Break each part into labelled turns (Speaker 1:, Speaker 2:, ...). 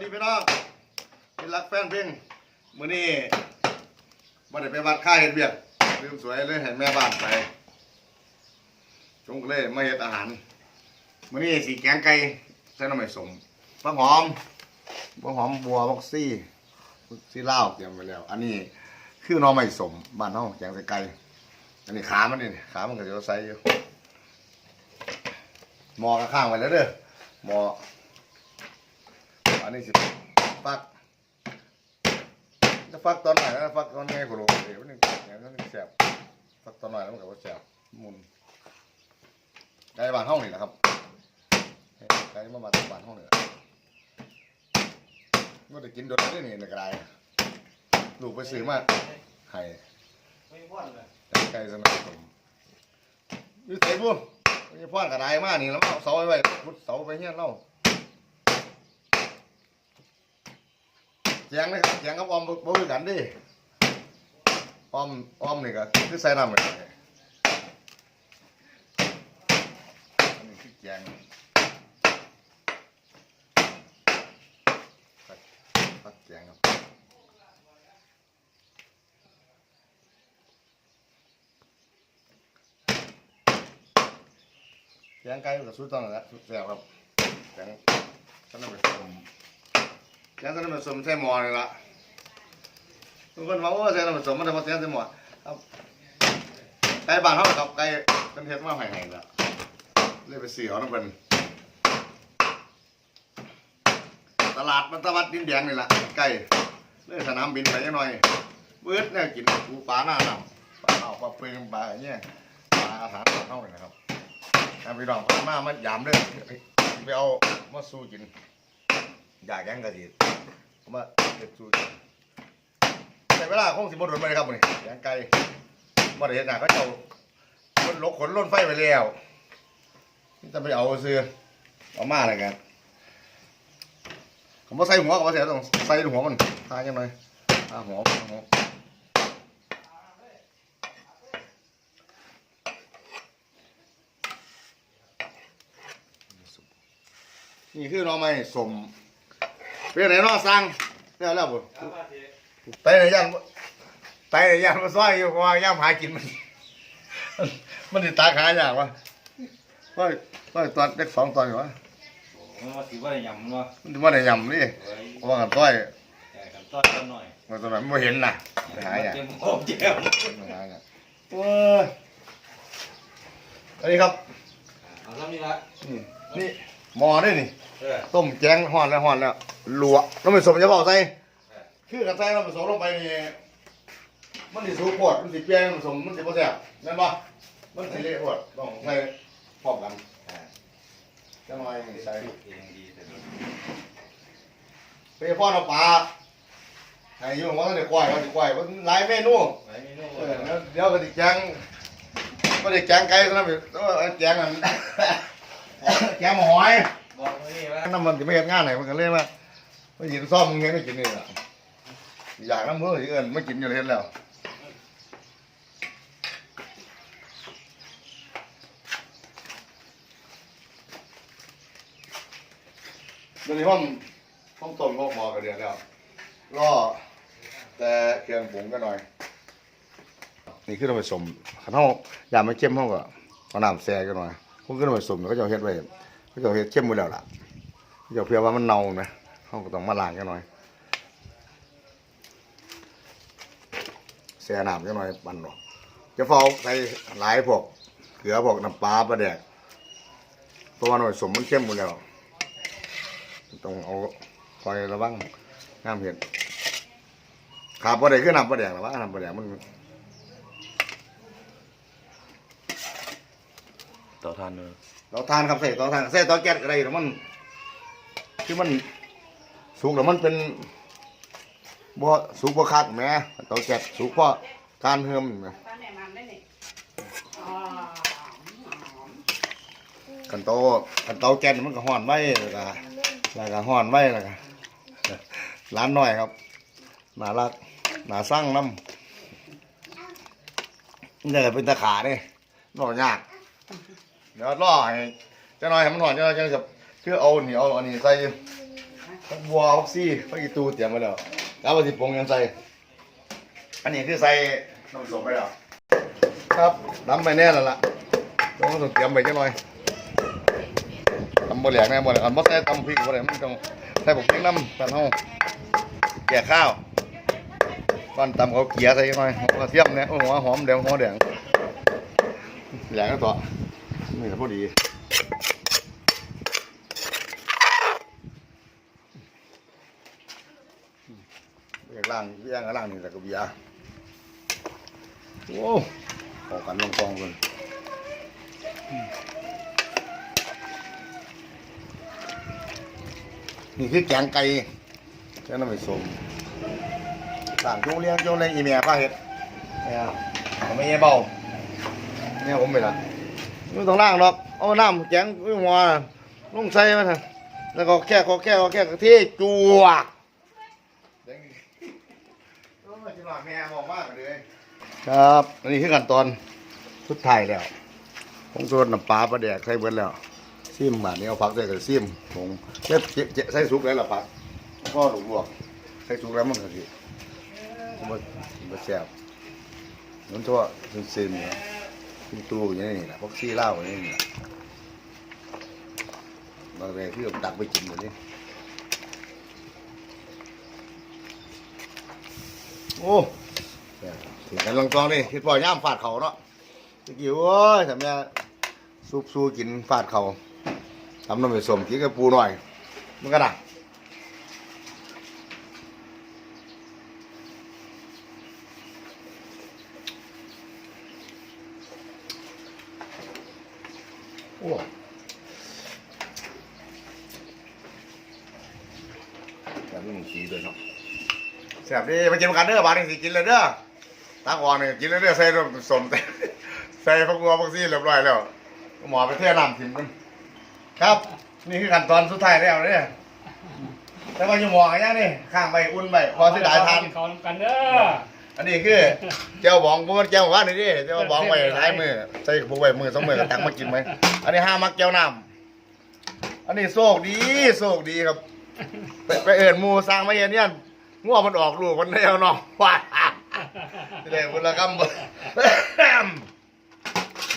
Speaker 1: ดีพี่น้องพี่รักแฟนเพลงมื้อนี้บ่ได้ไปวัดค่าเฮ็ดเวียกลืมสวยเลยให้แม่บ้านไปจงเลยมาเฮ็ดอาหารมื้อนี้สิแกงไก่ใส่น้ำมันสมผักหอมผักหอมบัวบักซี่ซี่ลาวเตรียมไว้แล้ว อันนี้คือหน่อไม้สมบ้านเฮาแกงใส่ไก่อันนี้ขามันนี่ขามันก็จะใส่อยู่หมอก็ข้างไว้แล้วเด้อหมอ อันนี้สิฟักจะฟักตอนไหนนะฟักตอนไงกูรู้เดี๋ยวนึงอย่างนั้นแสบฟักตอนไหนแล้วมันก็ว่าแสบมุนไก่บานห้องนี่แหละครับไก่มามาจากบ้านห้องนี่แหละก็ได้กินโดนได้นี่ในกระไรลูกไปซื้อมาให้
Speaker 2: ไม่
Speaker 1: ไก่สมัยผมอยู่ไสบุ้มมีพ่อนกระไรมากนี่แล้วเอาเสาไว้ไว้พุดเสาไปเฮี้ยนเล่า แจงนะครับแจงกับออมบ่บ่คือกันเดิออมออมนี่ก็คือใส่น้ำเลยอันนี้คือแจงตักตักแจงครับแจงไก่กับสุดต้องนั่นแหละสุดแซ่บครับแจงฉันเอาไป ต้มยังจะผสมใส่หม้อนี่ละทุกคนว่าโอ้ใส่น้ำผสมมันจะมาเสียใส่หม้อครับไก่บ้านเขากับไก่เป็นเฮ็ดมาให้ให้ละเลยไปซื้อเอาน้ำเป็นตลาดมันตะวัดดินแดงนี่ละไก่เลยสนามบินไปจักหน่อยเบิดเนี่ยกินปูปลาหน้าหนำปลาเอาปลาเปลืองปลาอย่างเงี้ยปลาอาหารของเขาเลยนะครับถ้าพี่น้องพามามันยามเด้อไปเอามาสู้กิน อยากยังกะทิผมว่าเด็ดสูตรแต่เวลาคงสิบโดนไปครับมื้อนี้ยางไก่บ่ได้เห็นหนาเขาเจ้าคนลกขนล้นไฟไปแล้วนี่จะไปเอาซื้อเอามาอะไรกันผมว่าใส่หัวก็บ่ใส่ต้องใส่หัวมันทาจังหน่อยทาหัวทาหัวนี่คือน้องไม้สม เป็นไหนเนอสั่งแล้วแล้วบุ
Speaker 2: เอามาที
Speaker 1: ไปไหนย่างไปไหนย่างมาซอยอยู่เพราะว่าย่างหากินมัน มันติดตาขายอย่างวะว่าว่าตอนเด็กสองตอนอยู่วะ
Speaker 2: มันมาถือว่าได้ยำมันวะ
Speaker 1: มันว่าไหนยำนี่
Speaker 2: เฮ้ย
Speaker 1: ว่ากันต้อย
Speaker 2: แก่กันต้อนกันหน่อย
Speaker 1: มาตอนนั้นไม่เห็นน่ะไปหาอย่าง
Speaker 2: เจ็บโอ้เจ็บ
Speaker 1: ไปหาอย่างว้าอันนี้ครับ
Speaker 2: เอาซ้ำนี่ละ
Speaker 1: นี่นี่ หมอด้วยนี่
Speaker 2: เออ
Speaker 1: ต้มแกงห่อนแล้วห่อนแล้วลวกน้ำมันสมจะบอกใส่คือกันใส่น้ำมันสมลงไปนี่มันสิสูงโพดมันสิเปรี้ยวน้ำมันสมมันสิบ่แซ่บแม่นบ่มันสิเละโพดต้องใส่พร้อมกันจะมาอย่างนี้ใส่
Speaker 2: เองดีแต่นี่
Speaker 1: ไปพ่อเอาปลาให้อยู่ว่าจะกล้วยว่าจะกล้วยมันหลายเมนู
Speaker 2: ไว้ไม่รู้
Speaker 1: เออแล้วเดี๋ยวก็สิแกงก็สิแกงไก่ซะนะพี่เออแกงอัน แกงหอย
Speaker 2: บอกไว้นี่ว่า
Speaker 1: น้ำมันจะไม่เห็นงานไหนมันก็เลยว่าไม่ยินซ่อมมึงเห็นไม่กินนี่แหละอยากน้ำมืออีกเอินไม่กินอยู่เลยเห็นแล้วตอนนี้ห้องห้องต้มก็พอกันเดือนแล้วรอแต่เครื่องปรุงกันหน่อย นี่คือเราไปสมขันเท่าอยากไม่เข้มเท่ากับเอาน้ำแซ่กันหน่อยพ วกขึ้นไปสมแล้วก็จะเฮ็ดไว้ก็จะเฮ็ดเข้มไว้แล้วล่ะเดี๋ยวเพื่อว่ามันเน่าไหมเขาก็ต้องมาล้างกันหน่อยแช่น้ำกันหน่อยปั่นหรอกจะฟอาใส่หลายพวกเกลือพวกน้ำปลาปลาแดกเพราะว่าหน่อยสมมันเข้มหมดแล้วต้องเอาคอยระวังน้ำเห็ดขาปลาแดกคือน้ำปลาแดกหรอวะน้ำปลาแดกมัน
Speaker 2: ต่อทานเลย
Speaker 1: เราทานครับใส่ต่อทานใส่ต่อแก๊สอะไรหรือมันคือมันสุกแล้วมันเป็นบ่สุกบ่คักแหมต่อแก๊สสุกเพราะการเฮิมแหม
Speaker 3: ตาแหนมันได้นี่อ๋อหอม
Speaker 1: กันโตกันเตาแก๊สมันก็ฮ้อนไว้แล้วก็แล้วก็ฮ้อนไว้แล้วก็ร้านน้อยครับน่ารักน่าสร้างน้ำนี่ก็เป็นตะขาเนี่ยนอกยาก เดี๋ยวรอให้เจ้าน้อยให้มันหอนเจ้าน้อยจะคือเอานี่เอาอันนี้ใส่ผักบัวผักซี่ผักอีตูเตรียมไว้แล้วแล้วมาสิปรุงยังใส่อันนี้คือใส่น้ำส้มไปแล้วครับน้ำไปแน่แล้วล่ะต้องต้องเตรียมไปจังหน่อยตำบ่แหลกแน่บ่แหลกอันบ่ใส่ตำพริกบ่ได้มันต้องใส่บุกพริกน้ำตอนเฮาแก่ข้าวก่อนตำเขาเกลียใส่จังหน่อยหัวกระเทียมเนี่ยหัวหอมแดงหัวแดงแหลกก็ต่อ นี่แหละพอดีเรียกล่างเรียกล่างนี่แหละก็เบียร์โอ้ขอกกันลงกองกันนี่คือแกงไก่แค่น้ำไม่สมต่างจุงเลี้ยงจุงเลี้ยงอีเมียป้าเห็ดเนี่ยไม่เงี้ยเบาเนี่ยผมไปละ ไม่ต้องล่างหรอกเอาน้ำแกงอุ้ยหัวลงใส่มาเถอะแล้วก็แค่ก็แค่ก็แค่กะทิจวกครับอันนี้คือขั้นตอนสุดท้ายแล้วผมส่วนน้ำปลาปลาแดกใส่เบิดแล้วซิมบาดนี้เอาผักใส่กับซิมผมเจ็บเจ็บเจ็บใส่สุกแล้วล่ะผักก็หลวงลวกใส่สุกแล้วมันก็สิมันมันแซ่บมันทั่วซึมซึมเนี่ย ขึ้นตู้อย่างนี้แหละพวกซี่เหล้าอย่างนี้แหละบางแรที่ผมตักไปกินอยู่นี่โอ้ถึงกันลองกองนี่คิดว่าย่ามฟาดเขาเนาะตะกี้โอ้ยทำเนี่ยซุปซูกินฟาดเขาทำน้ำผสมกินกับปูหน่อยมันก็ได้โอ้แบบนี้มันสีด้วยเนาะ แซ่บดีมากินกันเด้อบาดนี้สิกินเลยเด้อตาอ่อนนี่กินเลยเด้อใส่น้ำส้มใส่ใส่ผักบัวผักซี่เรียบร้อยแล้วหมอไปเทน้ำทิ้งมันครับ นี่คือขั้นตอนสุดท้ายแล้วเด้อแต่ว่าอยู่หมอกันยังนี่ข้างใบอุ่นใบพอสิได้ทาน
Speaker 3: เขานำกันเด้อ
Speaker 1: อันนี้คือเจ้าบองบ่มันเจ้าว่านี่ดิเจ้าบองไว้หลายมือใส่พวกไว้มือสองมือก็ตักมากินไหมอันนี้ห้ามักเจ้าน้ำอันนี้โชคดีโชคดีครับไปไปเอิญมูสร้างมาเย็นเนี่ย ง่วงมันออกลูกมันแนวเนาะว้าเดี๋ยวคนละคำบ่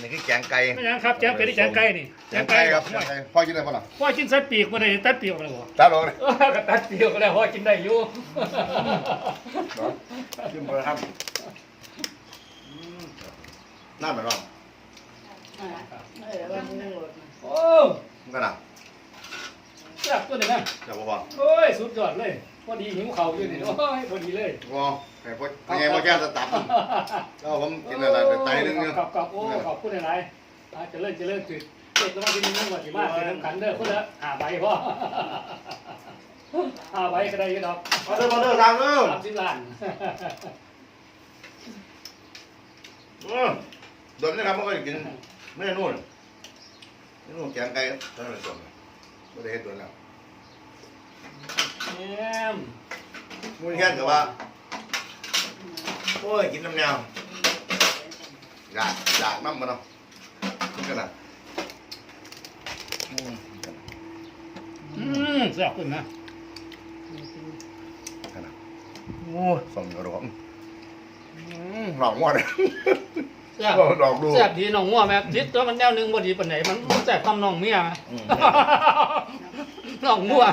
Speaker 1: นี่คือแกงไก่
Speaker 3: ไม่ยังครับแจ้งไปที่แจ้งไก่นี่
Speaker 1: แกงไก่ครับแกงไก่พ่อกินได้ปะล่ะ
Speaker 3: พ่อกินสัตว์ปีกมาได้ตัดปีกมาเลยบ่
Speaker 1: ตัดลงเลย
Speaker 3: เออก็ตัดปีกก็ได้พ่อกินได้อยู่
Speaker 1: ชิมเบอร์ครับน่าเหมือนว่า
Speaker 3: โอ้
Speaker 1: มันก็น่ะ
Speaker 3: แซ่บตัวนี้นะ
Speaker 1: เดี๋ยวพ่อ
Speaker 3: โอ้ยสุดยอดเลย พอดีหิวเข่าอยู่นี่โอ้ยพอดีเลย
Speaker 1: พ่อไอ้พ่อไงพ่อแก้จะตับมันแล้วผมกินอะไรเดี๋ยวไตนึงเนี่ย
Speaker 3: ขอบขอบโอ้ขอบคุณหลายๆอ่าเจะเลิศจะเลิศจุดเจ็ดแล้วมาที่นี่นึงว่าสิมาเสร็จน้ำขันเด้อคนละห้าใบพ่อห้าใบก็ได้อยี่ดอก
Speaker 1: มาเด้อมาเด้อทางเด้อ
Speaker 3: สามสิบล้าน
Speaker 1: เออโดนนะครับมันก็กินเนื้อนู่นเนื้อนู่นแกงไก่ท่านผู้ชมไม่ได้เห็นโดนแล้ว
Speaker 3: แง่ ม
Speaker 1: มูลแค่กับว่าโอ้ยกินน้ำแนวอยากอยากน้ำมันเนาะนี่กันนะอืม
Speaker 3: อืมแซ่บขึ้นนะ
Speaker 1: กันนะโอ้ยส่งกระดองอืมหลอกมั่วเลย
Speaker 3: แซ่บ
Speaker 1: ดอกดู
Speaker 3: แซ่บดีน้องงัวแม่ทิศตัวมันแนวหนึงบ่ดีปานไหนมันแซ่บทำน้องเมีย
Speaker 1: อืม
Speaker 3: น้องงัว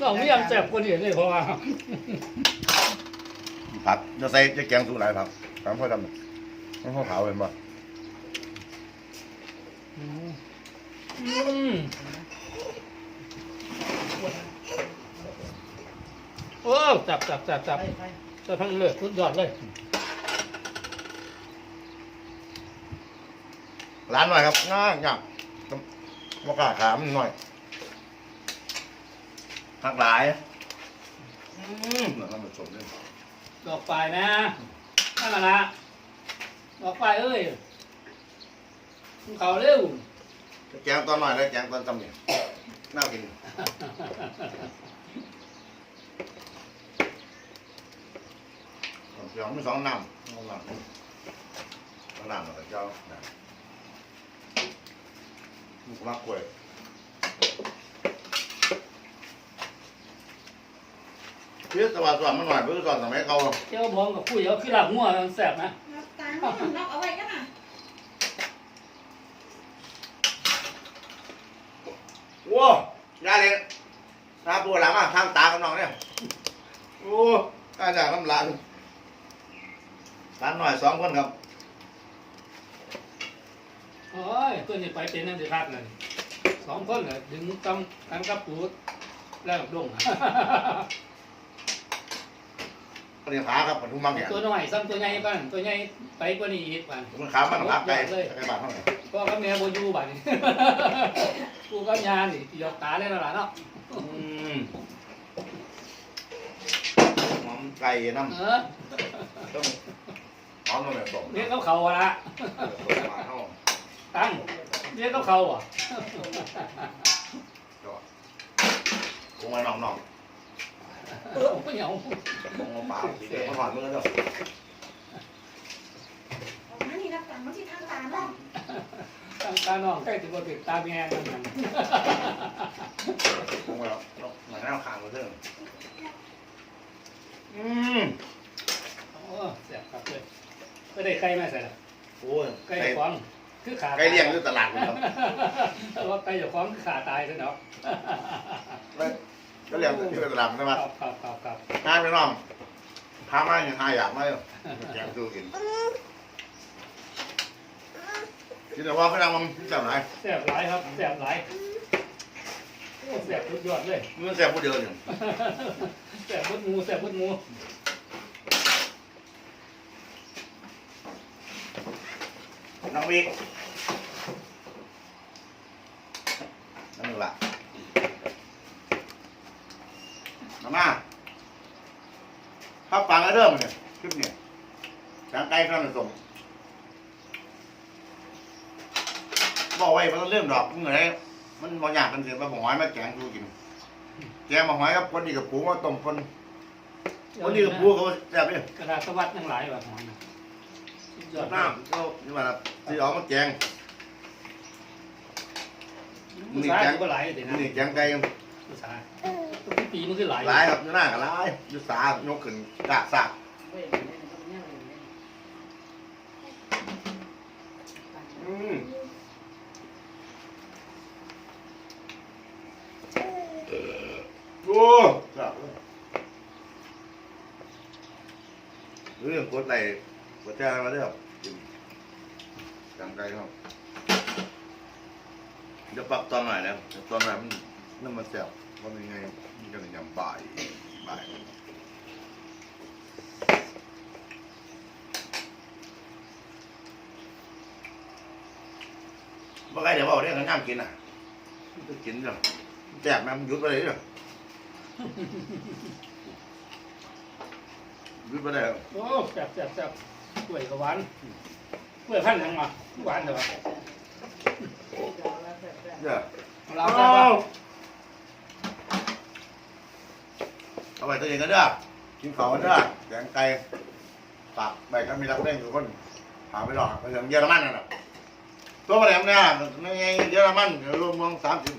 Speaker 3: น้องเมียมันแซ่บกว่านี้เลยเพราะว่า
Speaker 1: ผักจะใส่จะแกงสูงหลายผักตามพ่อทำต้องข้าวขาวเป็นบ่
Speaker 3: อืมโอ้จับจับจับจับจับทั้งเลือดสุดยอดเลย
Speaker 1: ร้านหน่อยครับง่ายง่ายมากล้าขามหน่อย หักหลายอืมเหมือนน้ำมันสมเลย
Speaker 3: ดอกปลายนะนั่นน่ะนะดอกปลายเอ้ยมึงเขาเร็ว
Speaker 1: แกงตอนหน่อยเลยแกงตอนจำเนี่ยน่ากินเดี๋ยวมีสองน้ำสองน้ำสองน้ำแล้วก็เจ้าน้ำมุกมากกล้วย เพื่อสวัสดิ์มันหน่อยเพื่อสอนสมัยเขา
Speaker 3: เจ้าบองกับคุยเอาคือหลับงัวมันแสบนะ
Speaker 4: นับตาเนี่ยนับเอาไว้กันนะ
Speaker 1: ว้าย่าเลยตาปูหลังอะทางตากับน้องเนี่ยโอ้อาจารย์น้ำหลานหลานหน่อยสองคนครับ
Speaker 3: โอ้ยตัวนี้ไปเป็นนั่นสิครับนั่นสองคนเลยดึงกำกันกับปูดแล้วกับ ดง
Speaker 1: ปฏิขาครับปทุมบางอย่าง
Speaker 3: ตัวน้อยซ้ำตัวใหญ่ก่อนตัวใหญ่ไปกว่านี้อีกบ้าน
Speaker 1: มันขามันขาไกลไกลบาทเท่าไหร่
Speaker 3: พ่อกับแม่บ่อยู่บ้านนี้กูกับยานี่หยอกตาเลยแล้วล่ะเนาะ
Speaker 1: อืมหอมไก่น้ำ
Speaker 3: เออ
Speaker 1: ต้องหอมต้องแบบสม
Speaker 3: เรียกเขาเขาอะละ
Speaker 1: มาเท่า
Speaker 3: ตั้งเรียกเขาเขาอะ
Speaker 1: คงมาหนองหนอง
Speaker 3: เออไม่เอา
Speaker 1: คงมาเปล่าสีเดียวมาหอดมือแล้ว
Speaker 4: ออกมานี่นับตามันที่ทางตาเนาะ
Speaker 3: ตั้งตาน้องใกล้ถึงบ่ติดตาแม่กันนั่น
Speaker 1: คงมาแล้วหนังหน้าขางมาเพิ่มอืม
Speaker 3: โอ้แซ่บครับเลยก็ได้ไก่มาใส่ละ
Speaker 1: โอ้ย
Speaker 3: ไก่
Speaker 1: ไก่
Speaker 3: ขวางคือขา
Speaker 1: ไก่เลี้ยงอยู่ตลาดครับ
Speaker 3: แต่ว่าไก่เจ้าของคือขาตายซะเนาะ
Speaker 1: ก็เลี้ยงอยู่ตลาดใช่ไหม
Speaker 3: ครับครับครับครับ
Speaker 1: ห้าพี่น้องพามาอย่างห้าอยากไหมแกงสู้กินกินแต่ว่าเขาดังมันจับไหน
Speaker 3: แซ่บหลายครับแซ่บหลายโอ้แซ่บสุดยอดเลย
Speaker 1: มันแซ่บผู้เดียวอยู่
Speaker 3: แซ่บพุดหมูแซ่บพุดหมู
Speaker 1: น้องบิ๊กนั่นแหละมามาถ้าฟังแล้วเริ่มเลยคลิปเนี่ย จางไกลข้างหนึ่งส่งบอกไว้มันต้องเริ่มดอกมึงไงมันบางอย่างมันเสียมาบอกหอยมาแกงดูกินแกงมาหอยกับคนนี้กับปูมาต้มคนคนนี้กับปูเขาแซ่บเนี่ย
Speaker 3: กระดาษสวัสดิ์ทั้งหลายแบบหอยนะสุดยอด
Speaker 1: น้ำเขานี่มาที่เอามาแกง
Speaker 3: ภาษาอยู่ก็หลายเดี๋ยวนะ
Speaker 1: นี่แกงไก่
Speaker 3: ภาษาทุกปีมันคือหลาย
Speaker 1: หลายครับอยู่หน้ากับหลายอยู่สายกขึ้นกะสากอืม โอ้ครับเรื่องกดไหลกดแจ้งมาด้ครับกินแกงไก่ครับเดี๋ยวปรับตอนไหนนะตอนไหนมันนั่นมันแซ่บมันยังไงมันก็เลยยำบ่ายบ่าย บ่ไกลเดี๋ยวบอกเรื่องกันย่างกินอะจะกินจังแซ่บไหมมันหยุดไปเลยเหรอหยุดไปเลย
Speaker 3: โอ้แซ่บแซ่บแซ่บกล้วยก็หวานกล้วยพันธุ์ยังมาหวานเดี๋ยว
Speaker 1: เดี๋ยว
Speaker 3: เรา
Speaker 1: เอา
Speaker 3: แซ่บปะ
Speaker 1: เอาไปตัวเองกันเด้อกินเขากันเด้อแกงไก่ปากใบก็มีรับเล่นอยู่คนหาไปหรอกไปถึงเยอรมันนั่นแหละ ตัวประเดี๋ยวเนี่ยในเยอรมันรวมเมืองสามสิบ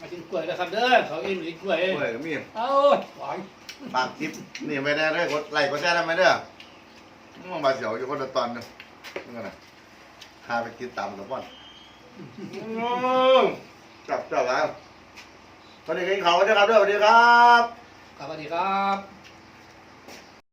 Speaker 3: มากินกล้วยแล้วครับเด้อเขาอิ่มอีกกล้วย
Speaker 1: ด้วยก็มี
Speaker 3: เอ้าหวาน
Speaker 1: ปากทิพนี่ไปได้เลยกดไลค์กดแชร์ได้ไหมเด้อมึงมาเสียวอยู่คนละตอนเด้อนี่กันนะพาไปกินตามกับพ่อนจับจับแล้วสวัสดีกินเขากันเด้อครับเด้อสวัสดีครับ
Speaker 3: สวัสดีครับ